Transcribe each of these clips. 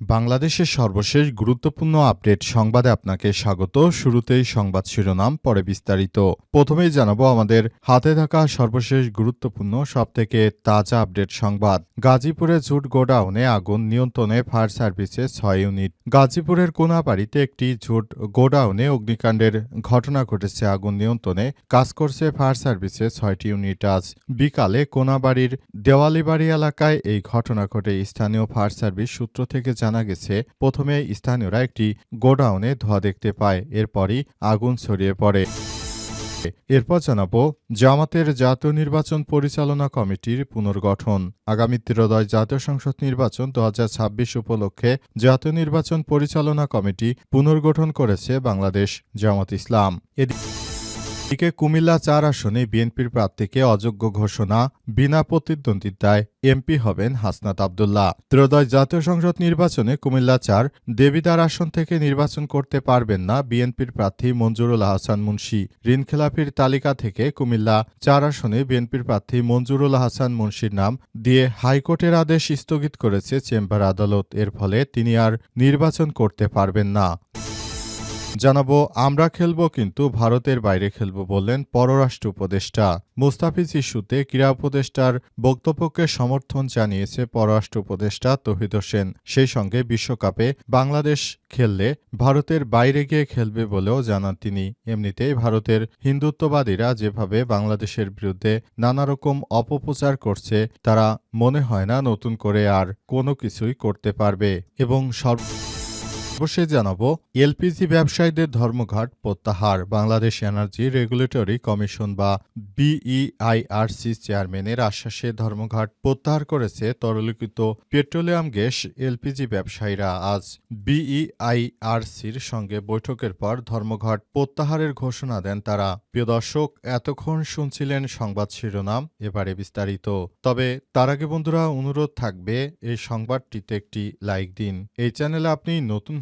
বাংলাদেশের সর্বশেষ গুরুত্বপূর্ণ আপডেট সংবাদে আপনাকে স্বাগত। শুরুতেই সংবাদ শিরোনাম, পরে বিস্তারিত। প্রথমেই জানাব আমাদের হাতে থাকা সর্বশেষ গুরুত্বপূর্ণ, সবথেকে তাজা আপডেট সংবাদ। গাজীপুরে ঝুট গোডাউনে আগুন নিয়ন্ত্রণে ফায়ার সার্ভিসে ছয় ইউনিট। গাজীপুরের কোনাবাড়িতে একটি ঝুট গোডাউনে অগ্নিকাণ্ডের ঘটনা ঘটেছে। আগুন নিয়ন্ত্রণে কাজ করছে ফায়ার সার্ভিসে ছয়টি ইউনিট। আজ বিকালে কোনাবাড়ির দেওয়ালিবাড়ি এলাকায় এই ঘটনা ঘটে। স্থানীয় ফায়ার সার্ভিস সূত্র থেকে জানা গেছে, প্রথমে স্থানীয়রা একটি গোডাউনে ধোঁয়া দেখতে পায়, এরপরই আগুন ছড়িয়ে পড়ে। এরপর জানাব, জামাতের জাতীয় নির্বাচন পরিচালনা কমিটির পুনর্গঠন। আগামী ত্রয়োদশ জাতীয় সংসদ নির্বাচন দু হাজার ছাব্বিশ উপলক্ষে জাতীয় নির্বাচন পরিচালনা কমিটি পুনর্গঠন করেছে বাংলাদেশ জামাত ইসলাম। এদিকে কুমিল্লা চার আসনে বিএনপির প্রার্থীকে অযোগ্য ঘোষণা, বিনা প্রতিদ্বন্দ্বিতায় এমপি হবেন হাসনাত আবদুল্লাহ। ত্রয়োদশ জাতীয় সংসদ নির্বাচনে কুমিল্লা চার দেবিদার আসন থেকে নির্বাচন করতে পারবেন না বিএনপির প্রার্থী মঞ্জুরুল হাসান মুন্সি। ঋণখেলাপির তালিকা থেকে কুমিল্লা চার আসনে বিএনপির প্রার্থী মঞ্জুরুল হাসান মুন্সির নাম দিয়ে হাইকোর্টের আদেশ স্থগিত করেছে চেম্বার আদালত। এর ফলে তিনি আর নির্বাচন করতে পারবেন না। জানাব, আমরা খেলব কিন্তু ভারতের বাইরে খেলব বললেন পররাষ্ট্র উপদেষ্টা। মুস্তাফিজ ইস্যুতে ক্রীড়া উপদেষ্টার বক্তব্যকে সমর্থন জানিয়েছে পররাষ্ট্র উপদেষ্টা তহিদ হোসেন। সেই সঙ্গে বিশ্বকাপে বাংলাদেশ খেললে ভারতের বাইরে গিয়ে খেলবে বলেও জানান তিনি। এমনিতেই ভারতের হিন্দুত্ববাদীরা যেভাবে বাংলাদেশের বিরুদ্ধে নানা রকম অপপ্রচার করছে, তারা মনে হয় না নতুন করে আর কোনো কিছুই করতে পারবে। এবং সর্ব সর্বশেষ জানাব, এলপিজি ব্যবসায়ীদের ধর্মঘট, প্রত্যাহার, বাংলাদেশ এনার্জি রেগুলেটরি কমিশন বা বিইআইআরসি চেয়ারম্যানের আশ্বাসে ধর্মঘট প্রত্যাহার করেছে তরলীকৃত পেট্রোলিয়াম গ্যাস এলপিজি ব্যবসায়ীরা। আজ বিইআইআরসির সঙ্গে বৈঠকের পর ধর্মঘট প্রত্যাহারের ঘোষণা দেন তারা। প্রিয় দর্শক, এতক্ষণ শুনছিলেন সংবাদ শিরোনাম, এবারে বিস্তারিত। তবে তার আগে বন্ধুরা, অনুরোধ থাকবে, এই সংবাদটিতে একটি লাইক দিন। এই চ্যানেলে আপনি নতুন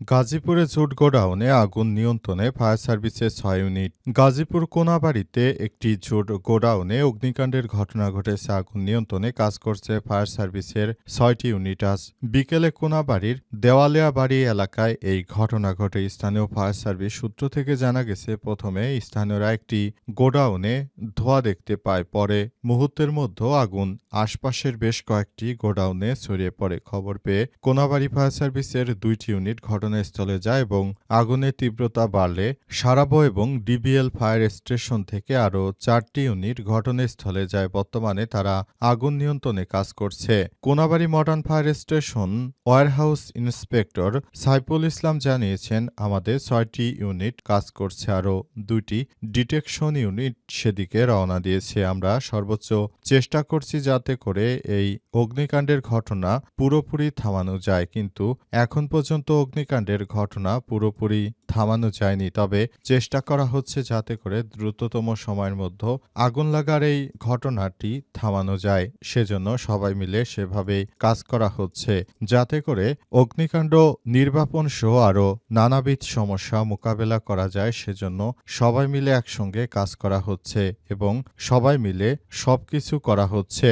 গাজীপুরে ঝুট গোডাউনে আগুন নিয়ন্ত্রণে ফায়ার সার্ভিসের ছয় ইউনিট। গাজীপুর কোনাবাড়িতে একটি ঝুট গোডাউনে অগ্নিকাণ্ডের ঘটনা ঘটেছে। আগুন নিয়ন্ত্রণে কাজ করছে ফায়ার সার্ভিসের ছয়টি ইউনিট। আজ বিকেলে কোনাবাড়ির দেওয়ালিয়া বাড়ি এলাকায় এই ঘটনা ঘটে। স্থানীয় ফায়ার সার্ভিস সূত্র থেকে জানা গেছে, প্রথমে স্থানীয়রা একটি গোডাউনে ধোঁয়া দেখতে পায়, পরে মুহূর্তের মধ্যে আগুন আশপাশের বেশ কয়েকটি গোডাউনে ছড়িয়ে পড়ে। খবর পেয়ে কোনাবাড়ি ফায়ার সার্ভিসের দুইটি ইউনিট ঘটনাস্থলে যায় এবং আগুনের তীব্রতা বাড়লে সারাবো এবং ডিবিএল ফায়ার স্টেশন থেকে আরও চারটি ইউনিট ঘটনাস্থলে যায়। বর্তমানে তারা আগুন নিয়ন্ত্রণে কাজ করছে। Konabari modern fire station warehouse inspector Saiful Islam জানিয়েছেন, আমাদের ছয়টি ইউনিট কাজ করছে, আরও দুইটি ডিটেকশন ইউনিট সেদিকে রওনা দিয়েছে। আমরা সর্বোচ্চ চেষ্টা করছি যাতে করে এই অগ্নিকাণ্ডের ঘটনা পুরোপুরি থামানো যায়, কিন্তু এখন পর্যন্ত অগ্নিকাণ্ডের ঘটনা পুরোপুরি থামানো যায়নি। তবে চেষ্টা করা হচ্ছে যাতে করে দ্রুততম সময়ের মধ্যে আগুন লাগার এই ঘটনাটি থামানো যায়। সেজন্য সবাই মিলে সেভাবেই কাজ করা হচ্ছে। যাতে করে অগ্নিকাণ্ড নির্বাপন সহ আরও নানাবিধ সমস্যা মোকাবেলা করা যায়, সেজন্য সবাই মিলে একসঙ্গে কাজ করা হচ্ছে এবং সবাই মিলে সবকিছু করা হচ্ছে।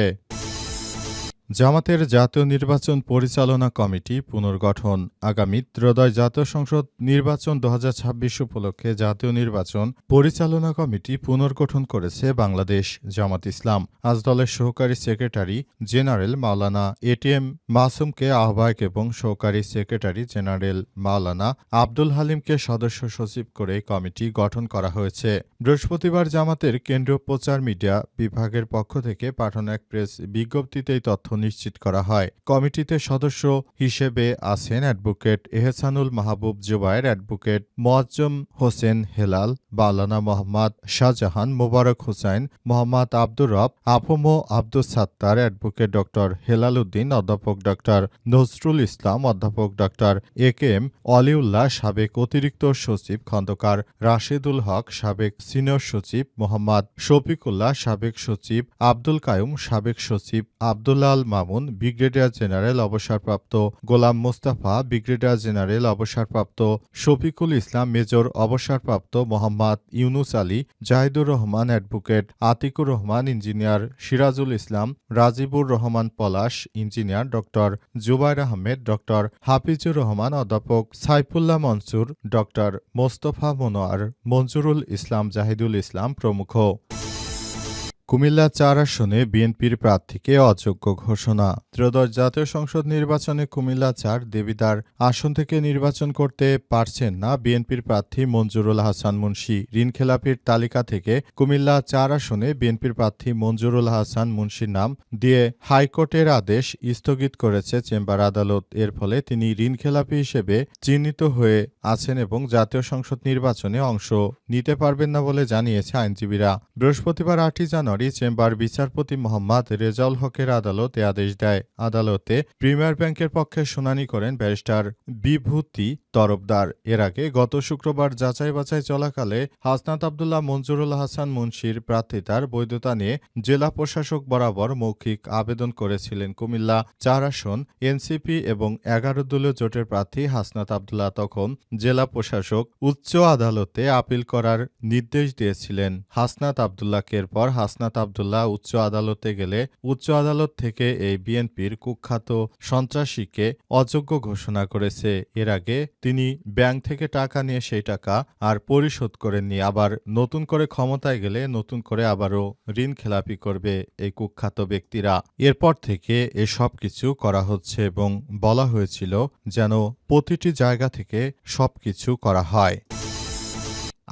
জামাতের জাতীয় নির্বাচন পরিচালনা কমিটি পুনর্গঠন। আগামী ত্রয়োদশ জাতীয় সংসদ নির্বাচন দু হাজার ছাব্বিশ উপলক্ষে জাতীয় নির্বাচন পরিচালনা কমিটি পুনর্গঠন করেছে বাংলাদেশ জামাত ইসলাম। আজ দলের সহকারী সেক্রেটারি জেনারেল মাওলানা এটিএম মাসুমকে আহ্বায়ক এবং সহকারী সেক্রেটারি জেনারেল মাওলানা আব্দুল হালিমকে সদস্য সচিব করে কমিটি গঠন করা হয়েছে। বৃহস্পতিবার জামাতের কেন্দ্রীয় প্রচার মিডিয়া বিভাগের পক্ষ থেকে পাঠানো এক প্রেস বিজ্ঞপ্তিতে তথ্য নিশ্চিত করা হয়। কমিটিতে সদস্য হিসেবে আছেন অ্যাডভোকেট এহসানুল মাহবুব জুবায়ের, অ্যাডভোকেট মোয়াজ্জম হোসেন হেলাল বালানা মোহাম্মদ শাহজাহান মোবারক হোসেন, মোহাম্মদ আব্দুর রব, আফমো আব্দুল সাত্তার, অ্যাডভোকেট ডক্টর হেলাল উদ্দিন, অধ্যাপক ডক্টর নজরুল ইসলাম, অধ্যাপক doctor A K M Oliullah, সাবেক অতিরিক্ত সচিব খন্দকার রাশেদুল হক, সাবেক সিনিয়র সচিব মোহাম্মদ শফিকুল্লাহ, সাবেক সচিব আব্দুল কায়ুম, সাবেক সচিব আব্দুল্লাল মামুন, ব্রিগেডিয়ার জেনারেল অবসরপ্রাপ্ত গোলাম মোস্তাফা, ব্রিগেডিয়ার জেনারেল অবসরপ্রাপ্ত শফিকুল ইসলাম মেজর অবসরপ্রাপ্ত Mohammad Yunus Ali, Zahidur Rahman advocate, Atiqur Rahman engineer, Sirajul Islam, Rajibur Rahman Palash engineer, doctor Zubair Ahmed, doctor Hafizur Rahman অধ্যাপক, সাইফুল্লাহ মনসুর, ডক্টর মোস্তফা মনোয়ার মঞ্জুরুল ইসলাম জাহিদুল ইসলাম প্রমুখ। কুমিল্লা চার আসনে বিএনপির প্রার্থীকে অযোগ্য ঘোষণা। ত্রয়োদশ জাতীয় সংসদ নির্বাচনে কুমিল্লা চার দেবিদার আসন থেকে নির্বাচন করতে পারছেন না বিএনপির প্রার্থী মঞ্জুরুল হাসান মুন্সি। ঋণখেলাপির তালিকা থেকে কুমিল্লা চার আসনে বিএনপির প্রার্থী মঞ্জুরুল হাসান মুন্সির নাম দিয়ে হাইকোর্টের আদেশ স্থগিত করেছে চেম্বার আদালত। এর ফলে তিনি ঋণখেলাপি হিসেবে চিহ্নিত হয়ে আছেন এবং জাতীয় সংসদ নির্বাচনে অংশ নিতে পারবেন না বলে জানিয়েছে আইনজীবীরা। বৃহস্পতিবার আটই জানুয়ারি চেম্বার বিচারপতি মোহাম্মদ রেজাউল হকের আদালতে আদেশ দেয়। আদালতে প্রিমিয়ার ব্যাংকের পক্ষে শুনানি করেন ব্যারিস্টার বিভূতি তরফদার। এর আগে গত শুক্রবার যাচাই বাছাই চলাকালে হাসনাত আবদুল্লাহ মঞ্জুরুল হাসান মুন্সির প্রার্থিতার বৈধতা নিয়ে জেলা প্রশাসক বরাবর মৌখিক আবেদন করেছিলেন কুমিল্লা চার আসন, এনসিপি এবং এগারো দলীয় জোটের প্রার্থী হাসনাত আবদুল্লাহ তখন জেলা প্রশাসক উচ্চ আদালতে আপিল করার নির্দেশ দিয়েছিলেন। হাসনাত আবদুল্লাহকে এরপর হাসনাত আবদুল্লাহ উচ্চ আদালতে গেলে উচ্চ আদালত থেকে এই বিএনপির কুখ্যাত সন্ত্রাসীকে অযোগ্য ঘোষণা করেছে। এর আগে তিনি ব্যাংক থেকে টাকা নিয়ে সেই টাকা আর পরিশোধ করেননি আবার নতুন করে ক্ষমতায় গেলে নতুন করে আবারও ঋণ খেলাপি করবে এই কুখ্যাত ব্যক্তিরা। এরপর থেকে এসব কিছু করা হচ্ছে এবং বলা হয়েছিল যেন প্রতিটি জায়গা থেকে সব কিছু করা হয়।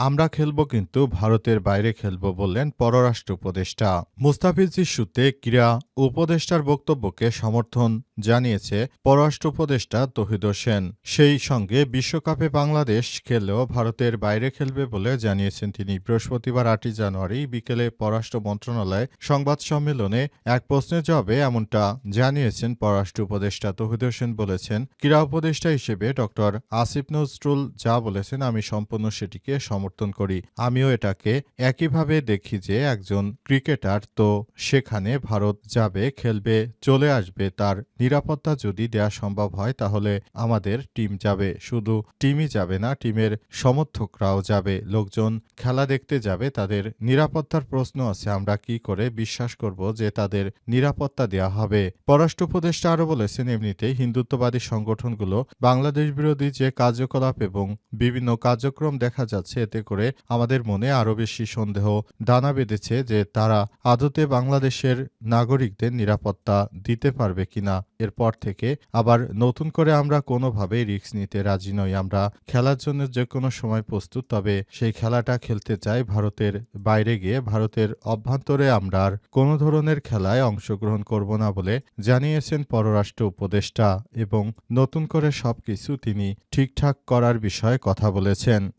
আমরা খেলব কিন্তু ভারতের বাইরে খেলব বললেন পররাষ্ট্র উপদেষ্টা। মুস্তাফিজ ইস্যুতে ক্রীড়া উপদেষ্টার বক্তব্যকে সমর্থন জানিয়েছে পররাষ্ট্র উপদেষ্টা তহিদ হোসেন। সেই সঙ্গে বিশ্বকাপে বাংলাদেশ খেললেও ভারতের বাইরে খেলবে বলে জানিয়েছেন তিনি। বৃহস্পতিবার আটই জানুয়ারি বিকেলে পররাষ্ট্র মন্ত্রণালয় সংবাদ সম্মেলনে এক প্রশ্নের জবাবে এমনটা জানিয়েছেন পররাষ্ট্র উপদেষ্টা তহিদ হোসেন বলেছেন, ক্রীড়া উপদেষ্টা হিসেবে ডক্টর আসিফ নজরুল যা বলেছেন আমি সম্পূর্ণ সেটিকে সমর্থন করি। আমিও এটাকে একইভাবে দেখি যে একজন ক্রিকেটার তো সেখানে ভারত যাবে, খেলবে, চলে আসবে, তার নিরাপত্তা যদি দেয়া সম্ভব হয় তাহলে আমাদের টিম যাবে। শুধু টিমই যাবে না, টিমের সমর্থকরাও যাবে। লোকজন খেলা দেখতে যাবে, তাদের নিরাপত্তার প্রশ্ন আছে। আমরা কি করে বিশ্বাস করব যে তাদের নিরাপত্তা দেয়া হবে? পররাষ্ট্র উপদেষ্টা আরও বলেছেন এমনিতেই হিন্দুত্ববাদী সংগঠনগুলো বাংলাদেশ বিরোধী যে কার্যকলাপ এবং বিভিন্ন কার্যক্রম দেখা যাচ্ছে, এতে করে আমাদের মনে আরও বেশি সন্দেহ দানা বেঁধেছে যে তারা আদতে বাংলাদেশের নাগরিকদের নিরাপত্তা দিতে পারবে কিনা। এরপর থেকে আবার নতুন করে আমরা কোনোভাবেই রিস্ক নিতে রাজি নই। আমরা খেলার জন্য যে কোনো সময় প্রস্তুত, তবে সেই খেলাটা খেলতে চাই ভারতের বাইরে গিয়ে। ভারতের অভ্যন্তরে আমরা আর কোনো ধরনের খেলায় অংশগ্রহণ করব না বলে জানিয়েছেন পররাষ্ট্র উপদেষ্টা এবং নতুন করে সবকিছু তিনি ঠিকঠাক করার বিষয়ে কথা বলেছেন।